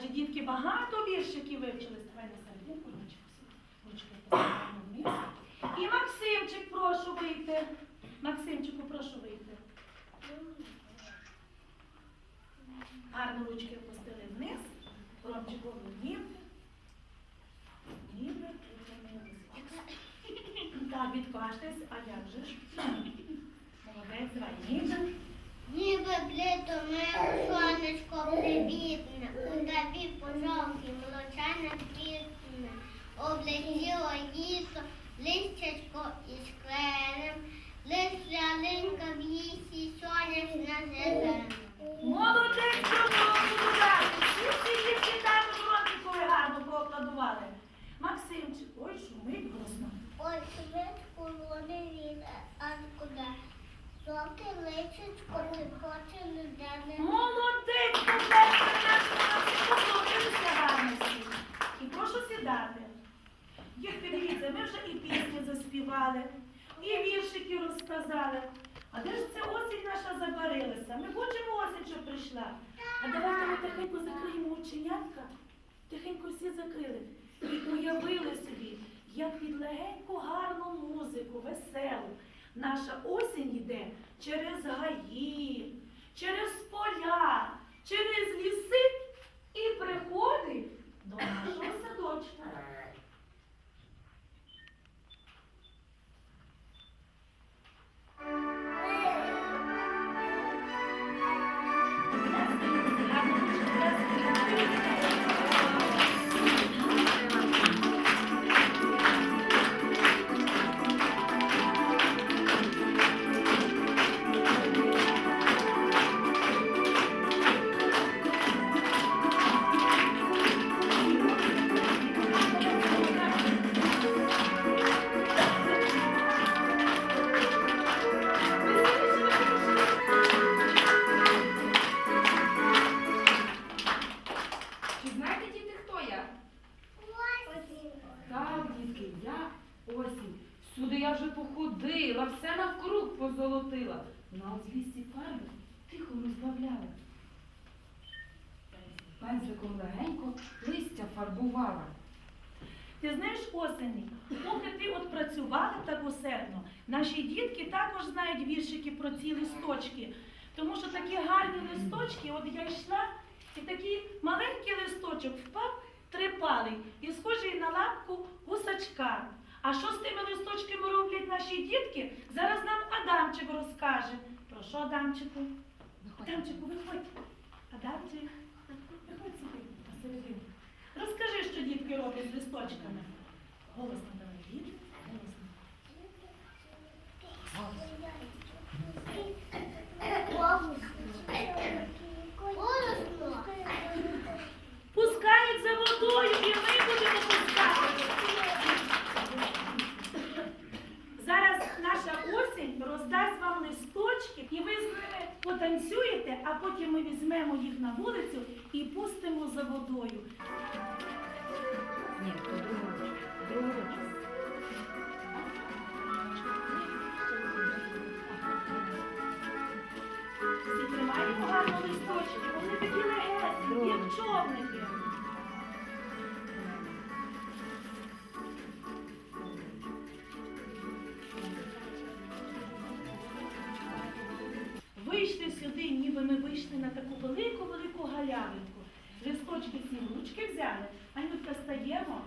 Адже дітки багато віршиків вивчили. Ставай на серединку, ручку. І Максимчик, прошу вийти. Максимчику, прошу вийти. Гарно ручки опустили вниз. Ромчику ніби. Ніби. Так, відкаштесь, а як же ж? Молодець, давай, ніби. Ніби блідо мило сонечко привітне, у небі пожовті молочане квітне, облетіло лісо, листячко із кленем, лист ялинка в лісі, сонячна зелена. Молодець! Всі дітки також Ромчикові гарно поаплодували. Максимчик, ой, шумить голосно. Ой, швидко вони він, а куди? Жовте личечко, ти. І прошу сідати. Дітки, дивіться, ми вже і пісню заспівали, і віршики розказали. А де ж ця осінь наша забарилася? Ми хочемо осінь, щоб прийшла. А давайте ми тихенько закриємо оченятка, тихенько всі закрили. І уявили собі, як під легеньку гарну музику. Наша осінь йде через гаї, через поля, через ліси і приходить до нашого позолотила. На узлісті фарби тихо розбавляла. Пензликом легенько листя фарбувала. Ти знаєш, осені, поки ти от працювала так усердно, наші дітки також знають віршики про ці листочки. Тому що такі гарні листочки, от я йшла і такий маленький листочок впав трипалий і схожий на лапку гусачка. А що з тими листочками роблять наші дітки? Зараз нам Адамчик розкаже. Про що Адамчику? Адамчику, виходь. Адамчик, виходь сюди, посередину. Розкажи, що дітки роблять з листочками. Голосно давай, діти, голосно. Голосно. Пускають за водою, і ми будемо пускати. Зараз наша осінь роздасть вам листочки, і ви з ними потанцюєте, а потім ми візьмемо їх на вулицю і пустимо за водою. Ні, то другу. Другого. Всі тримаємо гарно листочки, вони такі легесенькі, як човники. Ніби ми вийшли на таку велику-велику галявинку. Листочки ці ручки взяли, а ми стаємо.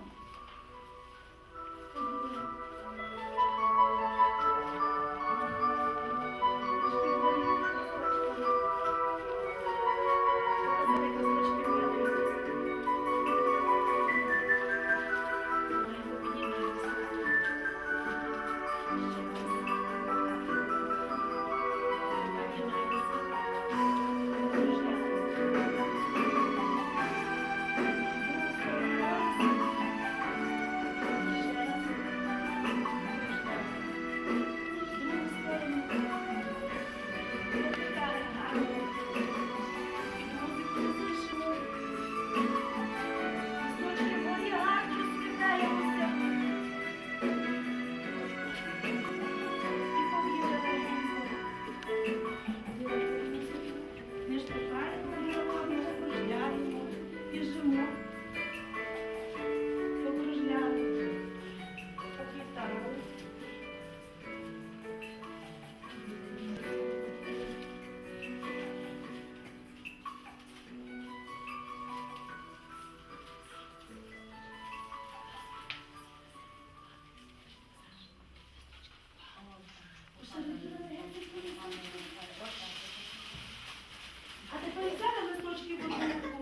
А тепер зараз ми трошки одну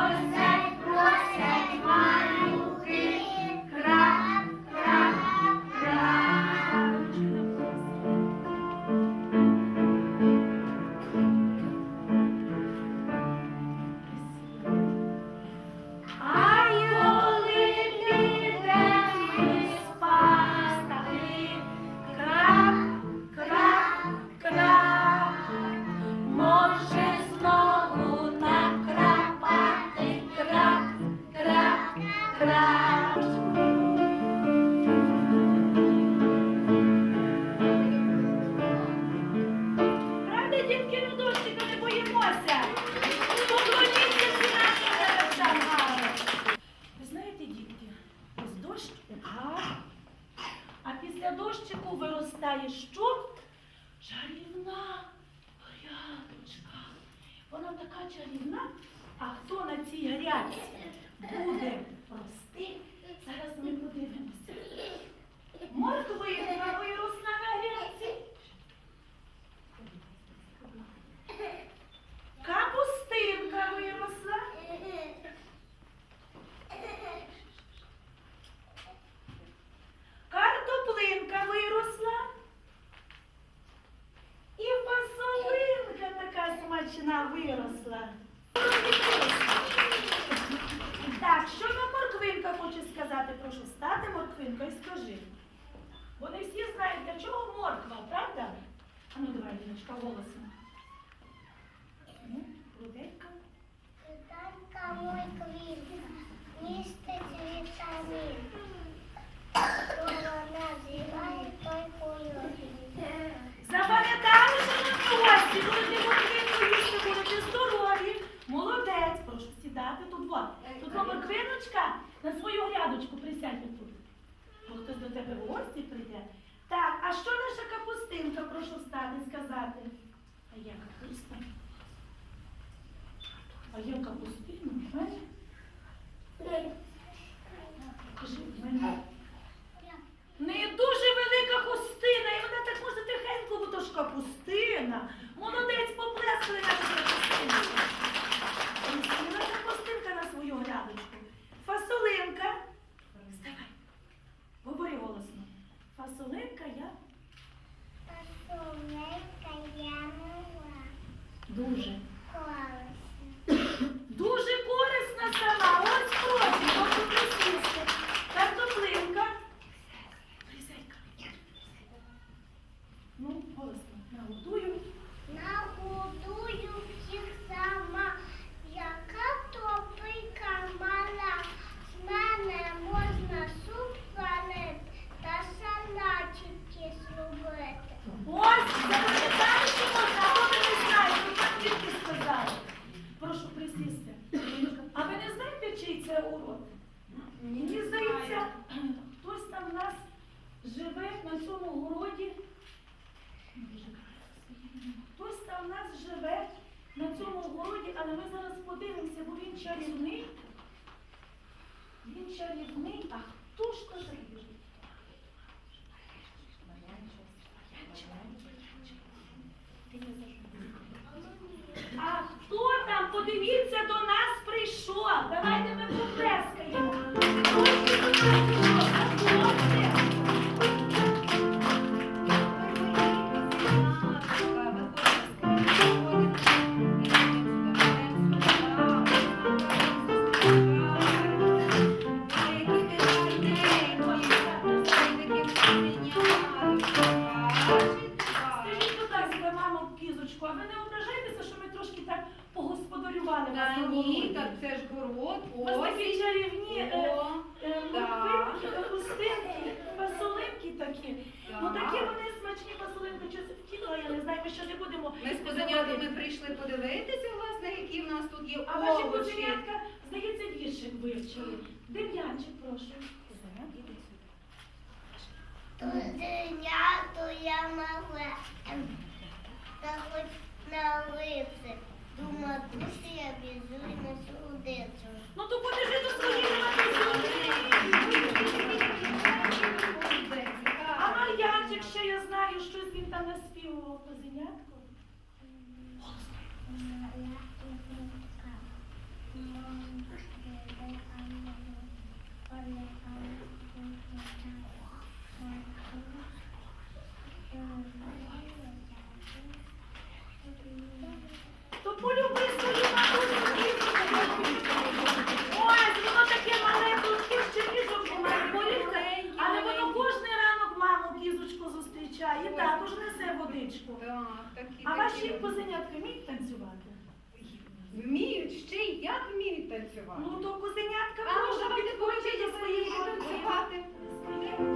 Lord на дощику виростає що? Чарівна грядочка. Вона така чарівна, а хто на цій грядці буде рости, зараз ми подивимося. Морковий сказати, а я капуста, а я капуста. цьому городі. Хтось там в нас живе на цьому городі, але ми зараз подивимося, бо він чарівний. Він чарівний, а хто ж то живе? А хто там? Подивіться, до нас прийшов. Давайте навкруг. Ось такі чарівні е, О, е, Так. лупинки, капустинки, фасолинки такі. Ну Так. такі вони смачні фасолинки, чи втіла, я не знаю, ми ще не будемо. Ми з козенятками прийшли подивитися, власне, які в нас тут є А ваші овочі. козенятка, здається, віршик вивчили. Дем'янчик, прошу. Тузеня, то я мале, та хоч на лице. До матусі я біжу і на судицю. Ну то подержи до своєї матусі. А Мар'янчик ще я знаю, щось він там наспівував козенятко. То танцювати. Ну то козенятка може ну, своїм давайте підходьте своєї своїх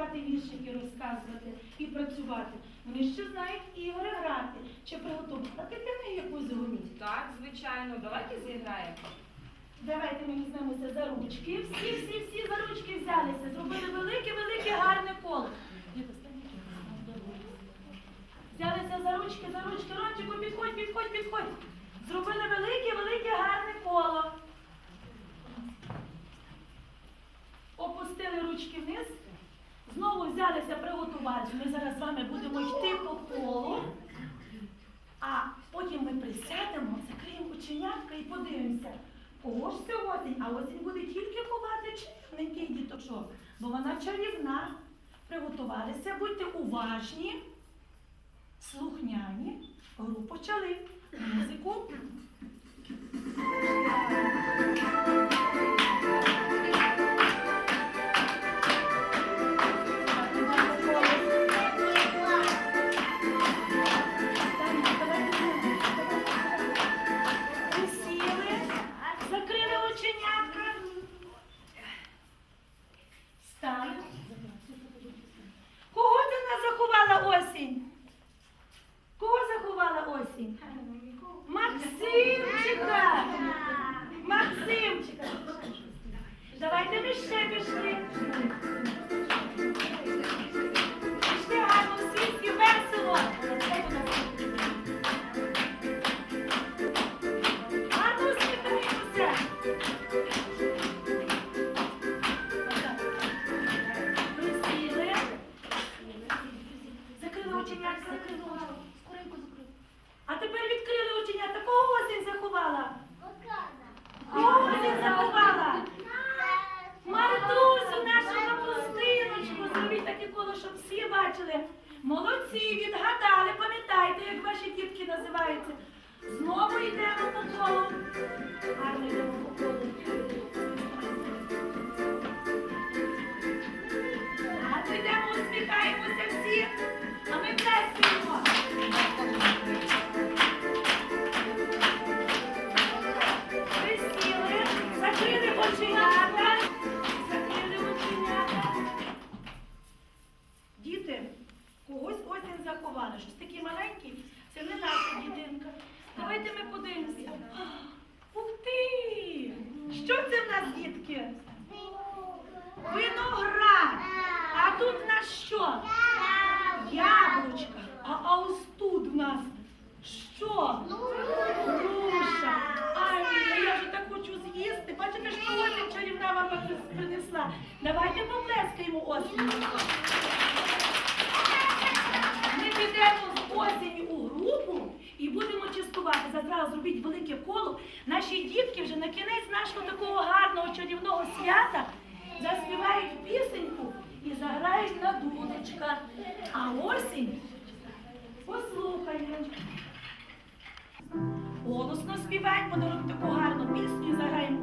співати віршики, розказувати і працювати, вони ще знають ігри грати чи приготувати для них якусь гру. Так, звичайно, давайте зіграємо. Давайте ми візьмемося за ручки. Всі, всі, всі за ручки взялися. Зробили велике, велике, гарне коло. Взялися за ручки, за ручки. Рончику, підходь, підходь, підходь. Зробили велике, велике, гарне коло. Опустили ручки вниз. Знову взялися приготувати. Ми зараз з вами будемо йти по колу. А потім ми присядемо, закриємо оченятка і подивимося, кого ж це осінь, а осінь буде тільки ховати чарівненьких діточок, бо вона чарівна. Приготувалися, будьте уважні, слухняні. Гру почали. Музику. осінь? Кого заховала осінь? Максимчика! Максимчика! Давайте ми ще пішли. всіх, а ми плескаємо. зараз зробіть велике коло, наші дітки вже на кінець нашого такого гарного чарівного свята заспівають пісеньку і заграють на дудочках. А осінь послухає. Голосно співають, подарують таку гарну пісню і заграємо.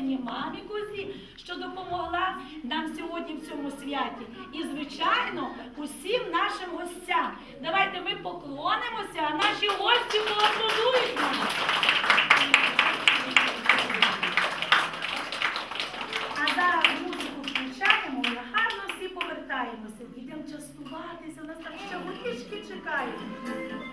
дякуємо мамі Козі, що допомогла нам сьогодні в цьому святі. І, звичайно, усім нашим гостям. Давайте ми поклонимося, а наші гості поаплодують нам. А зараз музику включаємо і гарно всі повертаємося. Ідемо частуватися, нас там ще горішки чекають.